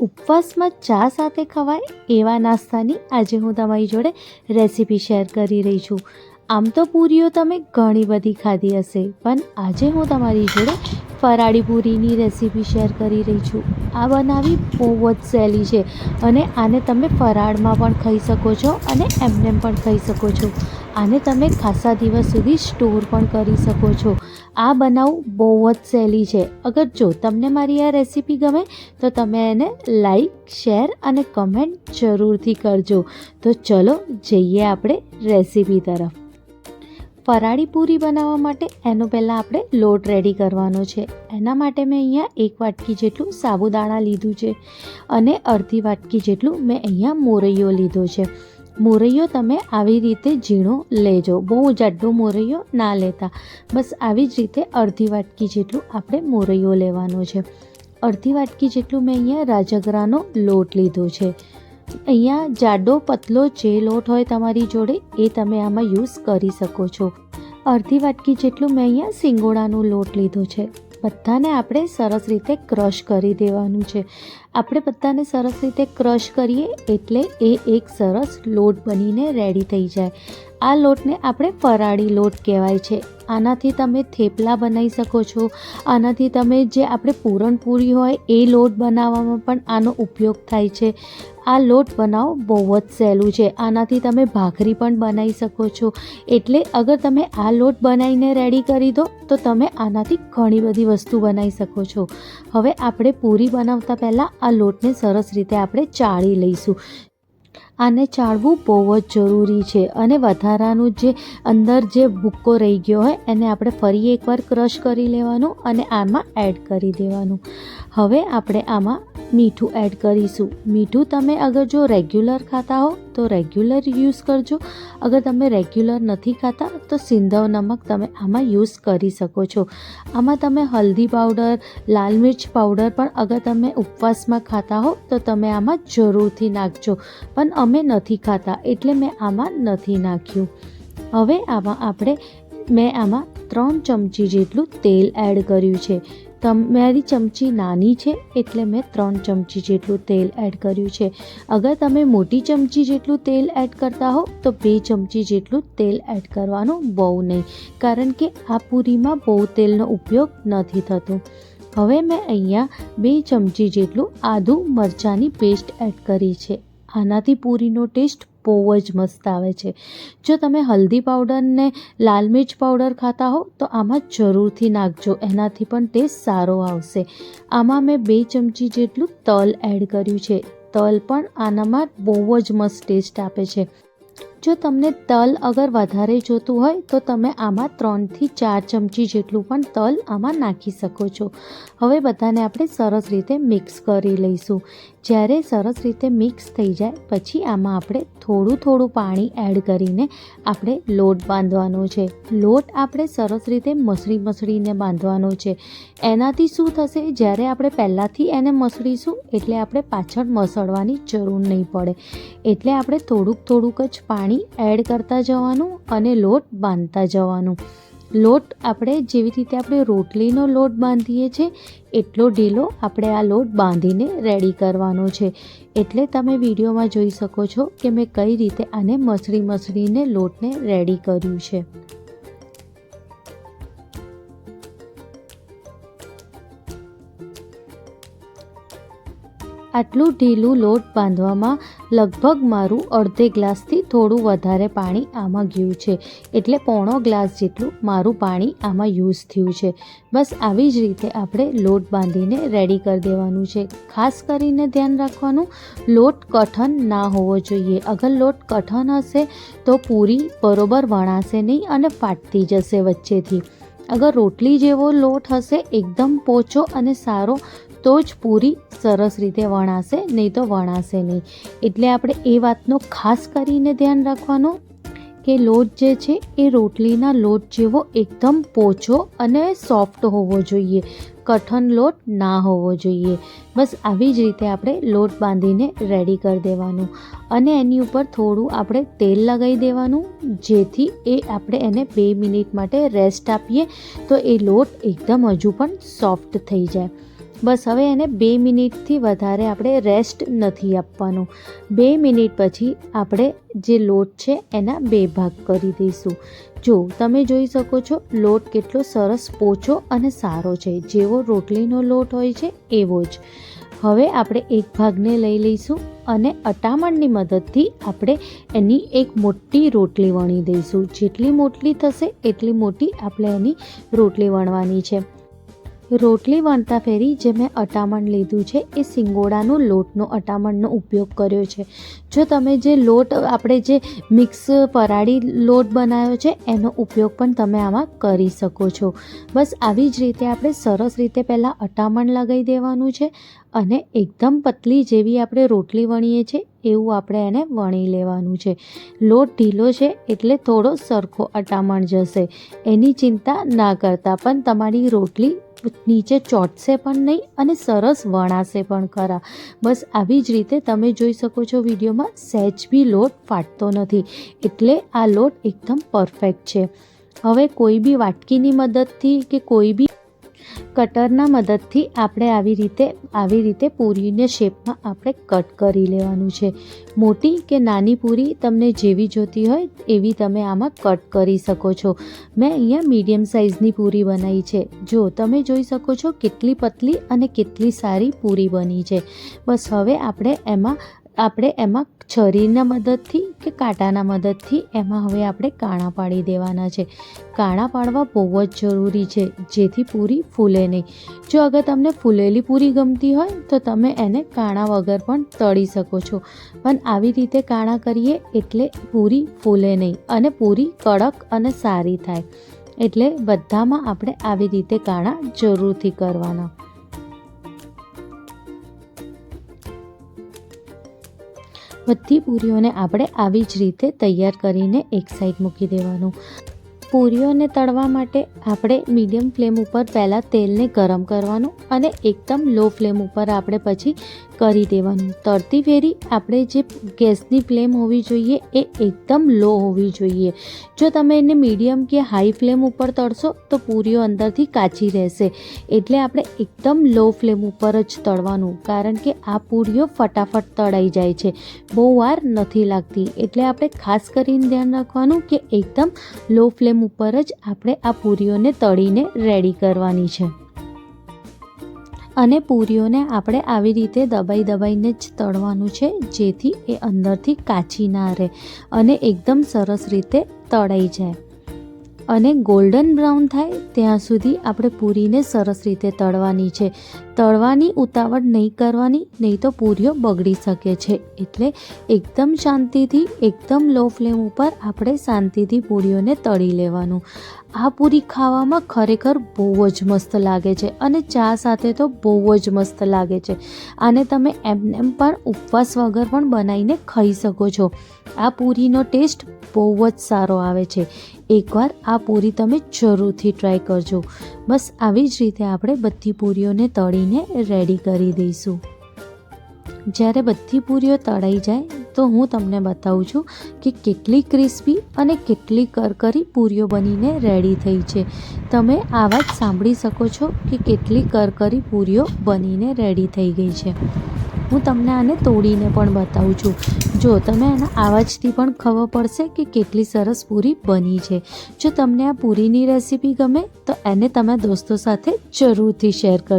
ઉપવાસમાં ચા સાથે ખવાય એવા નાસ્તાની આજે હું તમારી જોડે રેસીપી શેર કરી રહી છું. આમ તો પૂરીઓ તમે ઘણી બધી ખાધી હશે, પણ આજે હું તમારી જોડે ફરાળી પૂરીની રેસીપી શેર કરી રહી છું. આ બનાવી બહુ જ સહેલી છે અને આને તમે ફરાળમાં પણ ખાઈ શકો છો અને એમનેમ પણ ખાઈ શકો છો. આને તમે ખાસા દિવસ સુધી સ્ટોર પણ કરી શકો છો. આ બનાવ બહુ જ સહેલી છે. અગર જો તમને મારી આ રેસીપી ગમે, તો તમે એને લાઈક શેર અને કમેન્ટ જરૂરથી કરજો. તો ચલો જઈએ આપણે રેસીપી તરફ. ફરાળી પૂરી બનાવવા માટે એનો પહેલાં આપણે લોટ રેડી કરવાનો છે. એના માટે મેં અહીંયા એક વાટકી જેટલું સાબુદાણા લીધું છે અને અડધી વાટકી જેટલું મેં અહીંયા મોરૈયો લીધો છે. મોરૈયો તમે આવી રીતે ઝીણો લેજો. બહુ જાડો મોરૈયો ના લેતા. બસ આવી જ રીતે અડધી વાટકી જેટલું આપણે મોરૈયો લેવાનો છે. અડધી વાટકી જેટલું મેં અહીંયા રાજગરાનો લોટ લીધો છે. અહીંયા જાડો, પતલો જે લોટ હોય તમારી જોડે, એ તમે આમાં યુઝ કરી શકો છો. અડધી વાટકી જેટલું મેં અહીંયા સિંગોડાનો લોટ લીધો છે. બધાને આપણે સરસ રીતે ક્રશ કરી દેવાનું છે. આપણે બધાને સરસ રીતે ક્રશ કરીએ એટલે એ એક સરસ લોટ બનીને રેડી થઈ જાય. આ લોટને આપણે ફરાળી લોટ કહેવાય છે. આનાથી તમે થેપલા બનાવી શકો છો. આનાથી તમે જે આપણે પૂરણપૂરી હોય એ લોટ બનાવવામાં પણ આનો ઉપયોગ થાય છે. આ લોટ બનાવો બહુ જ સહેલું છે. આનાથી તમે ભાખરી પણ બનાવી શકો છો. એટલે અગર તમે આ લોટ બનાવીને રેડી કરી દો, તો તમે આનાથી ઘણી બધી વસ્તુ બનાવી શકો છો. હવે આપણે પૂરી બનાવતા પહેલાં આ લોટને સરસ રીતે આપણે ચાળી લઈશું. આને ચાળવું બહુ જ જરૂરી છે અને વધારાનું જે અંદર જે ભૂક્કો રહી ગયો હોય એને આપણે ફરી એકવાર ક્રશ કરી લેવાનું અને આમાં એડ કરી દેવાનું. હવે આપણે આમાં મીઠું એડ કરીશું. મીઠું તમે અગર જો રેગ્યુલર ખાતા હો, તો રેગ્યુલર યુઝ કરજો. અગર તમે રેગ્યુલર નથી ખાતા, તો સિંધવ નમક તમે આમાં યુઝ કરી શકો છો. આમાં તમે હલ્દી પાવડર લાલ મિર્ચ પાવડર પણ અગર તમે ઉપવાસમાં ખાતા હો, તો તમે આમાં જરૂરથી નાખજો. પણ અમે નથી ખાતા, એટલે મેં આમાં નથી નાખ્યું. હવે આમાં આપણે, મેં આમાં ત્રણ ચમચી જેટલું તેલ એડ કર્યું છે. તમારી ચમચી નાની છે એટલે મેં ત્રણ ચમચી જેટલું તેલ એડ કર્યું છે. અગર તમે મોટી ચમચી જેટલું તેલ એડ કરતા હો, તો બે ચમચી જેટલું તેલ એડ કરવાનું બહુ નહીં, કારણ કે આ પૂરીમાં બહુ તેલનો ઉપયોગ નથી થતો. હવે મેં અહીંયા બે ચમચી જેટલું આદુ મરચાંની પેસ્ટ એડ કરી છે. આનાથી પૂરીનો ટેસ્ટ બહુ જ મસ્ત આવે છે. જો તમે હલ્દી પાવડરને લાલ મિર્ચ પાવડર ખાતા હો, તો આમાં જરૂરથી નાખજો. એનાથી પણ ટેસ્ટ સારો આવશે. આમાં મેં બે ચમચી જેટલું તલ એડ કર્યું છે. તલ પણ આનામાં બહુ જ મસ્ત ટેસ્ટ આપે છે. જો તમને તલ અગર વધારે જોતું હોય, તો તમે આમાં ત્રણથી ચાર ચમચી જેટલું પણ તલ આમાં નાખી શકો છો. હવે બધાને આપણે સરસ રીતે મિક્સ કરી લઈશું. જ્યારે સરસ રીતે મિક્સ થઈ જાય, પછી આમાં આપણે થોડું થોડું પાણી એડ કરીને આપણે લોટ બાંધવાનો છે. લોટ આપણે સરસ રીતે મસળી મસળીને બાંધવાનો છે. એનાથી શું થશે? જ્યારે આપણે પહેલાંથી એને મસળીશું, એટલે આપણે પાછળ મસળવાની જરૂર નહીં પડે. એટલે આપણે થોડુંક થોડુંક જ પાણી એડ કરતા જવાનું અને લોટ બાંધતા જવાનું. લોટ આપણે જેવી રીતે આપણે રોટલીનો લોટ બાંધીએ છીએ એટલો ઢીલો આપણે આ લોટ બાંધીને રેડી કરવાનો છે. એટલે તમે વિડીયોમાં જોઈ શકો છો કે મેં કઈ રીતે આને મસળી મસળીને લોટને રેડી કર્યું છે. આટલું ઢીલું લોટ બાંધવામાં લગભગ મારું અડધે ગ્લાસથી થોડું વધારે પાણી આમાં ગયું છે. એટલે પોણો ગ્લાસ જેટલું મારું પાણી આમાં યુઝ થયું છે. બસ આવી જ રીતે આપણે લોટ બાંધીને રેડી કરી દેવાનું છે. ખાસ કરીને ધ્યાન રાખવાનું, લોટ કઠણ ના હોવો જોઈએ. અગર લોટ કઠણ હશે તો પૂરી બરોબર વણાશે નહીં અને ફાટતી જશે વચ્ચેથી. અગર રોટલી જેવો લોટ હશે, એકદમ પોચો અને સારો તો જ પૂરી સરસ રીતે વણાશે, નહીં તો વણાશે નહીં. એટલે આપણે એ વાતનો ખાસ કરીને ધ્યાન રાખવાનું કે લોટ જે છે એ રોટલીના લોટ જેવો એકદમ પોચો અને સોફ્ટ હોવો જોઈએ. કઠણ લોટ ના હોવો જોઈએ. બસ આવી જ રીતે આપણે લોટ બાંધીને રેડી કરી દેવાનું. અને એની ઉપર થોડું આપણે તેલ લગાવી દેવાનું, જેથી એ આપણે એને બે મિનિટ માટે રેસ્ટ આપીએ તો એ લોટ એકદમ હજુ પણ સોફ્ટ થઈ જાય. બસ હવે એને બે મિનિટથી વધારે આપણે રેસ્ટ નથી આપવાનું. બે મિનિટ પછી આપણે જે લોટ છે એના બે ભાગ કરી દઈશું. જો તમે જોઈ શકો છો લોટ કેટલો સરસ પોચો અને સારો છે. જેવો રોટલીનો લોટ હોય છે એવો જ. હવે આપણે એક ભાગને લઈ લઈશું અને અટામણની મદદથી આપણે એની એક મોટી રોટલી વણી દઈશું. જેટલી મોટલી થશે એટલી મોટી આપણે એની રોટલી વણવાની છે. રોટલી વણતા ફેરી જે મેં અટામણ લીધું છે, એ સિંગોડાનો લોટનો અટામણનો ઉપયોગ કર્યો છે. જો તમે જે લોટ, આપણે જે મિક્સ પરાળી લોટ બનાવ્યો છે, એનો ઉપયોગ પણ તમે આમાં કરી શકો છો. બસ આવી જ રીતે આપણે સરસ રીતે પહેલાં અટામણ લગાવી દેવાનું છે અને એકદમ પતલી જેવી આપણે રોટલી વણીએ છીએ, એવું આપણે એને વણી લેવાનું છે. લોટ ઢીલો છે એટલે થોડો સરખો અટામણ જશે. એની ચિંતા ના કરતા પણ તમારી રોટલી નીચે ચોંટશે પણ નહીં અને સરસ વણાશે પણ ખરા. બસ આવી જ રીતે તમે જોઈ શકો છો વિડીયોમાં સહેજ બી લોટ ફાટતો નથી. એટલે આ લોટ એકદમ પરફેક્ટ છે. હવે કોઈ બી વાટકીની મદદથી કે કોઈ બી કટરના મદદથી આપણે આવી રીતે આવી રીતે પૂરીને શેપમાં આપણે કટ કરી લેવાનું છે. મોટી કે નાની પૂરી તમને જેવી જોતી હોય એવી તમે આમાં કટ કરી શકો છો. મેં અહીંયા મીડિયમ સાઇઝની પૂરી બનાવી છે. જો તમે જોઈ શકો છો કેટલી પતલી અને કેટલી સારી પૂરી બની છે. બસ હવે આપણે એમાં આપણે એમાં છરીના મદદથી કે કાંટાના મદદથી એમાં હવે આપણે કાણા પાડી દેવાના છે. કાણા પાડવા બહુ જ જરૂરી છે, જેથી પૂરી ફૂલે નહીં. જો અગર તમને ફૂલેલી પૂરી ગમતી હોય, તો તમે એને કાણા વગર પણ તળી શકો છો. પણ આવી રીતે કાણા કરીએ એટલે પૂરી ફૂલે નહીં અને પૂરી કડક અને સારી થાય. એટલે બધામાં આપણે આવી રીતે કાણા જરૂરથી કરવાના. બધી પૂરીઓને આપણે આવી જ રીતે તૈયાર કરીને એક સાઈડ મૂકી દેવાનું. પૂરીઓને તળવા માટે આપણે મીડિયમ ફ્લેમ ઉપર પહેલાં તેલને ગરમ કરવાનું અને એકદમ લો ફ્લેમ ઉપર આપણે પછી કરી દેવાનું. તળતી ફેરી આપણે જે ગેસની ફ્લેમ હોવી જોઈએ એ એકદમ લો હોવી જોઈએ. જો તમે એને મીડિયમ કે હાઈ ફ્લેમ ઉપર તળશો તો પૂરીઓ અંદરથી કાચી રહેશે. એટલે આપણે એકદમ લો ફ્લેમ ઉપર જ તળવાનું, કારણ કે આ પૂરીઓ ફટાફટ તળાઈ જાય છે. બહુ વાર નથી લાગતી. એટલે આપણે ખાસ કરીને ધ્યાન રાખવાનું કે એકદમ લો ફ્લેમ ઉપર જ આપણે આ પૂરીઓને તળીને રેડી કરવાની છે. અને પૂરીઓને આપણે આવી રીતે દબાઈ દબાઈને જ તળવાનું છે, જેથી એ અંદરથી કાચી ના રહે અને એકદમ સરસ રીતે તળાઈ જાય. અને ગોલ્ડન બ્રાઉન થાય, ત્યાં સુધી આપણે પૂરીને સરસ રીતે તળવાની છે. તળવાની ઉતાવળ નહીં કરવાની, નહીં તો પૂરીઓ બગડી શકે છે. એટલે એકદમ શાંતિથી, એકદમ લો ફ્લેમ ઉપર આપણે શાંતિથી પૂરીઓને તળી લેવાનું. આ પૂરી ખાવામાં ખરેખર બહુ જ મસ્ત લાગે છે અને ચા સાથે તો બહુ જ મસ્ત લાગે છે. આને તમે એમનેમ પણ ઉપવાસ વગર પણ બનાવીને ખાઈ શકો છો. આ પૂરીનો ટેસ્ટ બહુ જ સારો આવે છે. એકવાર આ પૂરી તમે જરૂરથી ટ્રાય કરજો. બસ આવી જ રીતે આપણે બધી પૂરીઓને તળીને રેડી કરી દઈશું. જ્યારે બધી પૂરીઓ તળાઈ જાય, તો હું તમને બતાવું છું કે કેટલી ક્રિસ્પી અને કેટલી કરકરી પૂરીઓ બનીને રેડી થઈ છે. તમે આવા જ સાંભળી શકો છો કે કેટલી કરકરી પૂરીઓ બનીને રેડી થઈ ગઈ છે. હું તમને આને તોડીને પણ બતાવું છું. જો તમે આના આવાજથી પણ ખબર પડશે કે કેટલી સરસ પૂરી બની છે. જો તમને આ પૂરીની રેસીપી ગમે, તો એને તમે દોસ્તો સાથે જરૂરથી શેર કરજો.